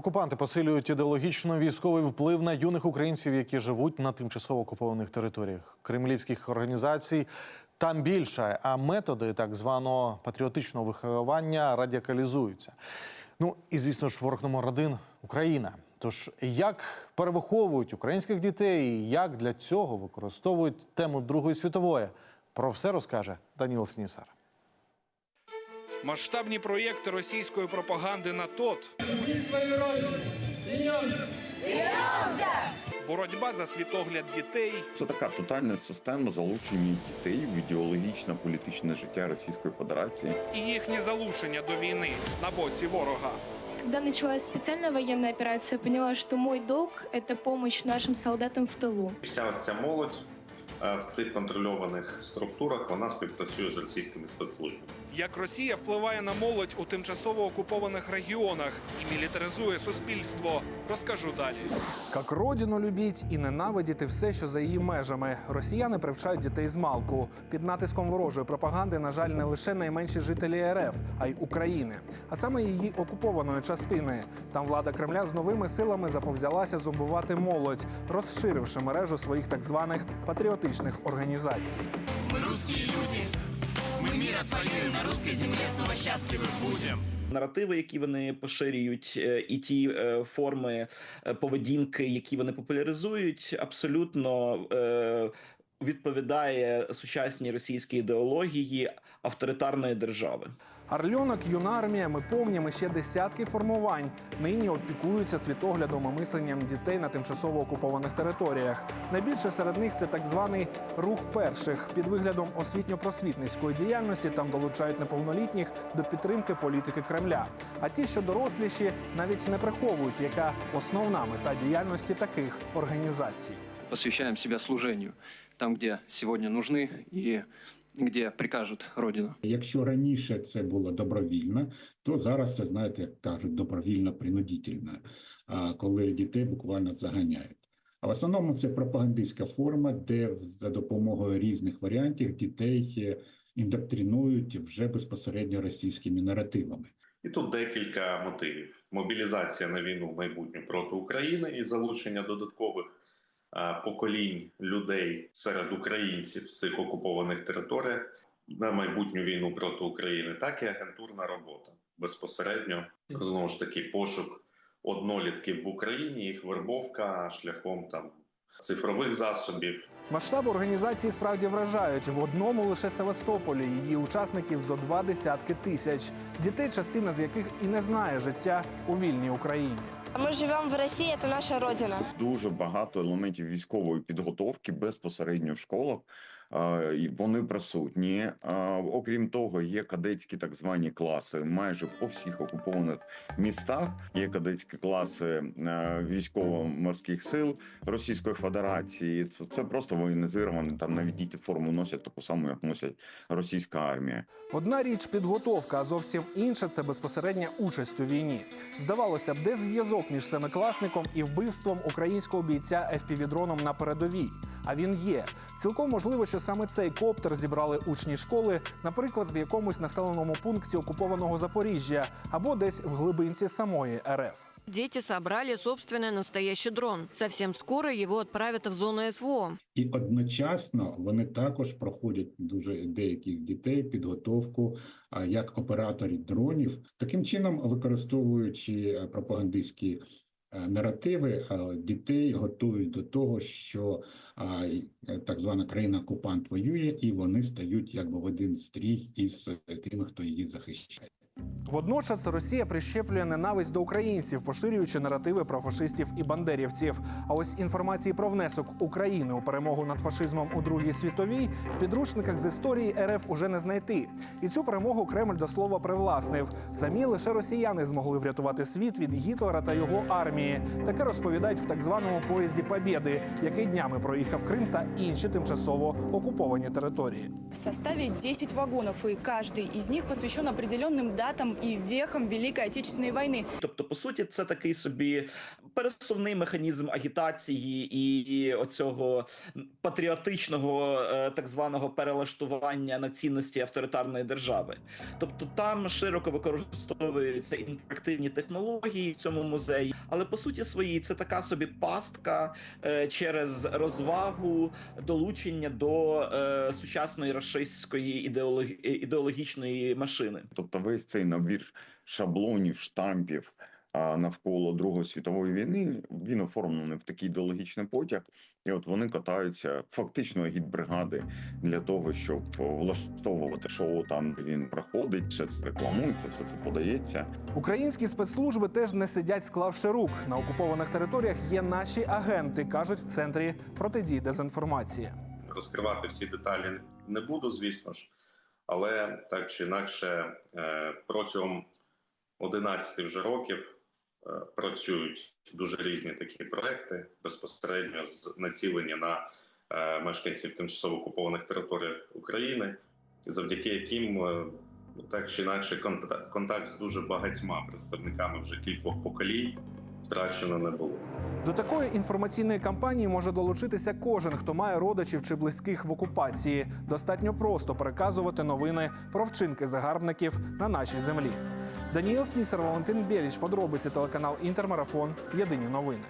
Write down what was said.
Окупанти посилюють ідеологічно військовий вплив на юних українців, які живуть на тимчасово окупованих територіях. Кремлівських організацій там більше, а методи так званого патріотичного виховання радикалізуються. Ну і звісно ж, ворог номер один Україна. Тож як перевиховують українських дітей, і як для цього використовують тему Другої світової? Про все розкаже Даніл Снісар. Масштабні проєкти російської пропаганди на ТОТ. Боротьба за світогляд дітей, Це така тотальна система залучення дітей в ідеологічно-політичне життя Російської Федерації. і їхнє залучення до війни на боці ворога. Когда началась специальная военная операция, я поняла, что мой долг – это помощь нашим солдатам в тылу. Вся ось ця молодь е, в цих контрольованих структурах вона співпрацює з російськими спецслужбами. Як Росія впливає на молодь у тимчасово окупованих регіонах і мілітаризує суспільство, розкажу далі. Як родину любіть і ненавидіти все, що за її межами. Росіяни привчають дітей з малку. Під натиском ворожої пропаганди, на жаль, не лише найменші жителі РФ, а й України, а саме її окупованої частини. Там влада Кремля з новими силами заповзялася зомбувати молодь, розширивши мережу своїх так званих патріотичних організацій. Наративи, які вони поширюють, е, і ті е, форми е, поведінки, які вони популяризують, абсолютно відповідає сучасній російській ідеології авторитарної держави. Орльонок, юна армія, ми помнім і ще десятки формувань. Нині опікуються світоглядом і мисленням дітей на тимчасово окупованих територіях. Найбільше серед них це так званий рух перших. Під виглядом освітньо-просвітницької діяльності там долучають неповнолітніх до підтримки політики Кремля. А ті, що доросліші, навіть не приховують, яка основна мета діяльності таких організацій. посвящаем себя служению там, где сегодня нужны и где прикажет Родина. Якщо раніше це було добровільно, то зараз це знаєте, як кажуть, добровільно принудительно, а, коли дітей буквально заганяють. А в основному це пропагандистська форма, де за допомогою різних варіантів дітей е, індоктринують вже безпосередньо російськими наративами. І тут декілька мотивів: мобілізація на війну в майбутню проти України і залучення додаткових поколінь людей серед українців з цих окупованих територій на майбутню війну проти України, так і агентурна робота безпосередньо знову ж таки пошук однолітків в Україні, їх вербовка шляхом там цифрових засобів, Масштаби організації справді вражають в одному лише Севастополі. Її учасників зо два десятки тисяч дітей, частина з яких і не знає життя у вільній Україні. Мы живемо в Росії, це наша родина. Дуже багато елементів військової підготовки безпосередньо в школах. Вони присутні. Окрім того, є кадетські так звані класи майже по всіх окупованих містах. Є кадетські класи е, військово-морських сил Російської Федерації. Це, це просто воєнізовані. Там навіть діти форму носять таку саму, як носять російська армія. Одна річ підготовка, а зовсім інша це безпосередня участь у війні. Здавалося б, де зв'язок між семикласником і вбивством українського бійця FPV-дроном на передовій. А він є. Цілком можливо, що саме цей коптер зібрали учні школи, наприклад, в якомусь населеному пункті окупованого Запоріжжя або десь в глибинці самої РФ. Дети собрали собственный настоящий дрон. Совсем скоро его отправят в зону СВО. І одночасно вони також проходять дуже деяких дітей підготовку як операторів дронів, таким чином використовуючи е, пропагандистські наративи, е, дітей готують до того, що е, так звана країна окупант воює, і вони стають якби в один стрій із е, тими, хто її захищає. Водночас Росія прищеплює ненависть до українців, поширюючи наративи про фашистів і бандерівців. А ось інформації про внесок України у перемогу над фашизмом у Другій світовій в підручниках з історії РФ уже не знайти. І цю перемогу Кремль до слова привласнив. Самі лише росіяни змогли врятувати світ від Гітлера та його армії. Таке розповідають в так званому поїзді Побєди, який днями проїхав Крим та інші тимчасово окуповані території. В составе 10 вагонов, и каждый из них посвящен определенным солдатом и вехом Великой Отечественной войны. Тобто, по суті, це такий собі пересувний механізм агітації і, і оцього патріотичного е, так званого перелаштування на цінності авторитарної держави. Тобто там широко використовуються інтерактивні технології в цьому музеї, але по суті своїй це така собі пастка е, через розвагу долучення до е, сучасної рашистської ідеологі- ідеологічної машини. Тобто, весь цей набір шаблонів, штампів навколо Другої світової війни він оформлений в такий ідеологічний потяг, і от вони катаються фактично агітбригади для того, щоб влаштовувати шоу там, де він проходить, все це рекламується, все це подається. Українські спецслужби теж не сидять, склавши рук. На окупованих територіях є наші агенти, кажуть в центрі протидії дезінформації. Розкривати всі деталі не буду, звісно ж, але так чи інакше, е, протягом 11 вже років е, працюють дуже різні такі проекти, безпосередньо з- націлені на е, мешканців тимчасово окупованих територій України, завдяки яким так чи інакше контакт, контакт з дуже багатьма представниками вже кількох поколінь втрачено не було. До такої інформаційної кампанії може долучитися кожен, хто має родичів чи близьких в окупації. Достатньо просто переказувати новини про вчинки загарбників на нашій землі. Даніел Снісер, Валентин Біліч, подробиці телеканал Інтермарафон. Єдині новини.